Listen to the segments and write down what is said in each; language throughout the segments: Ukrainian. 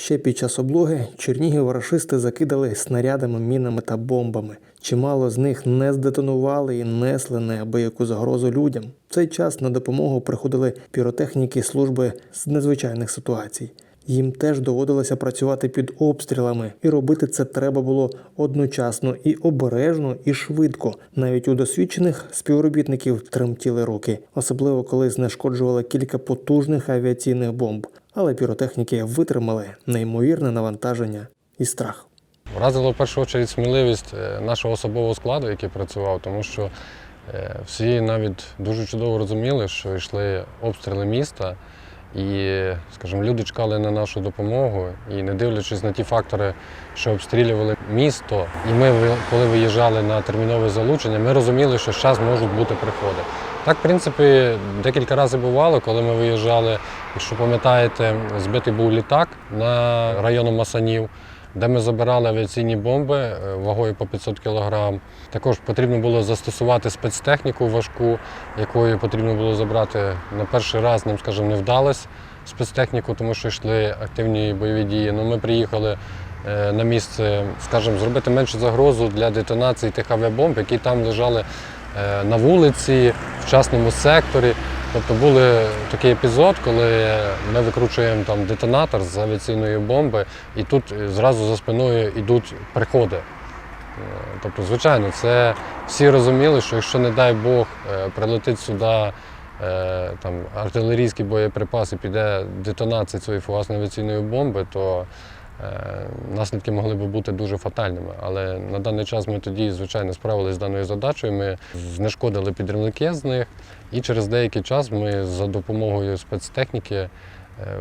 Ще під час облоги Чернігів рашисти закидали снарядами, мінами та бомбами. Чимало з них не здетонували і несли неабияку загрозу людям. В цей час на допомогу приходили піротехніки служби з надзвичайних ситуацій. Їм теж доводилося працювати під обстрілами, і робити це треба було одночасно і обережно, і швидко. Навіть у досвідчених співробітників тремтіли руки, особливо коли знешкоджували кілька потужних авіаційних бомб. Але піротехніки витримали неймовірне навантаження і страх. Вразило в першу чергу сміливість е, нашого особового складу, який працював, тому що е, всі навіть дуже чудово розуміли, що йшли обстріли міста, і, скажімо, люди чекали на нашу допомогу. І не дивлячись на ті фактори, що обстрілювали місто, і ми, коли виїжджали на термінове залучення, ми розуміли, що зараз можуть бути приходи. Так, в принципі, декілька разів бувало, коли ми виїжджали, якщо пам'ятаєте, збитий був літак на району Масанів де ми забирали авіаційні бомби е, вагою по 500 кг. Також потрібно було застосувати спецтехніку важку, якою потрібно було забрати. На перший раз нам, скажімо, не вдалося спецтехніку, тому що йшли активні бойові дії. Ну, ми приїхали е, на місце, скажімо, зробити меншу загрозу для детонації тих авіабомб, які там лежали на вулиці, в частному секторі. Тобто був такий епізод, коли ми викручуємо там детонатор з авіаційної бомби, і тут зразу за спиною йдуть приходи. Е, Тобто, звичайно, це всі розуміли, що якщо, не дай Бог, е, прилетить сюди е, там, артилерійський боєприпас і піде детонація цієї фугасної авіаційної бомби, то е, наслідки могли б бути дуже фатальними. Але на даний час ми тоді, звичайно, справилися з даною задачею. Ми знешкодили підривники з них, і через деякий час ми за допомогою спецтехніки е,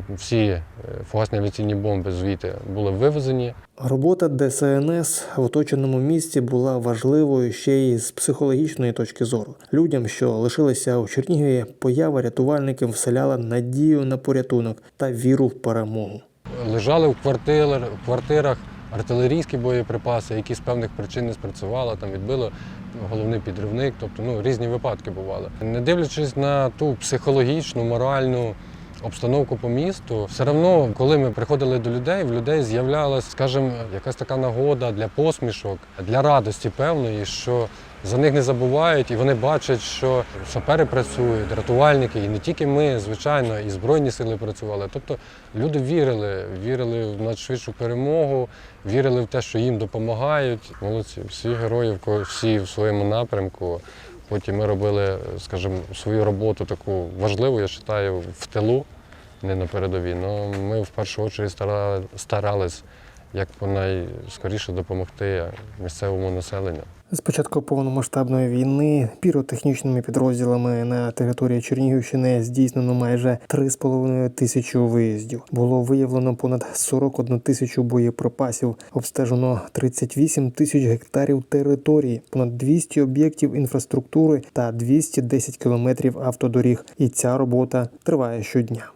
всі е, фугасні авіаційні бомби звідти були вивезені. Робота ДСНС в оточеному місті була важливою ще й з психологічної точки зору. Людям, що лишилися у Чернігові, поява рятувальників вселяла надію на порятунок та віру в перемогу. Лежали в квартирах, артилерійські боєприпаси, які з певних причин не спрацювали, там відбило головний підривник, тобто ну, різні випадки бували. Не дивлячись на ту психологічну, моральну обстановку по місту, все одно, коли ми приходили до людей, в людей з'являлася, скажімо, якась така нагода для посмішок, для радості певної, що за них не забувають, і вони бачать, що сапери працюють, рятувальники, і не тільки ми, звичайно, і збройні сили працювали. Тобто люди вірили, вірили в надшвидшу перемогу, вірили в те, що їм допомагають. Молодці, всі герої, всі в своєму напрямку. Потім ми робили, скажімо, свою роботу таку важливу, я вважаю, в тилу, не на передовій. Ну, ми в першу чергу старалися як найскоріше допомогти місцевому населенню. З початку повномасштабної війни піротехнічними підрозділами на території Чернігівщини здійснено майже 3,5 тисячі виїздів. Було виявлено понад 41 тисячу боєприпасів, обстежено 38 тисяч гектарів території, понад 200 об'єктів інфраструктури та 210 кілометрів автодоріг. І ця робота триває щодня.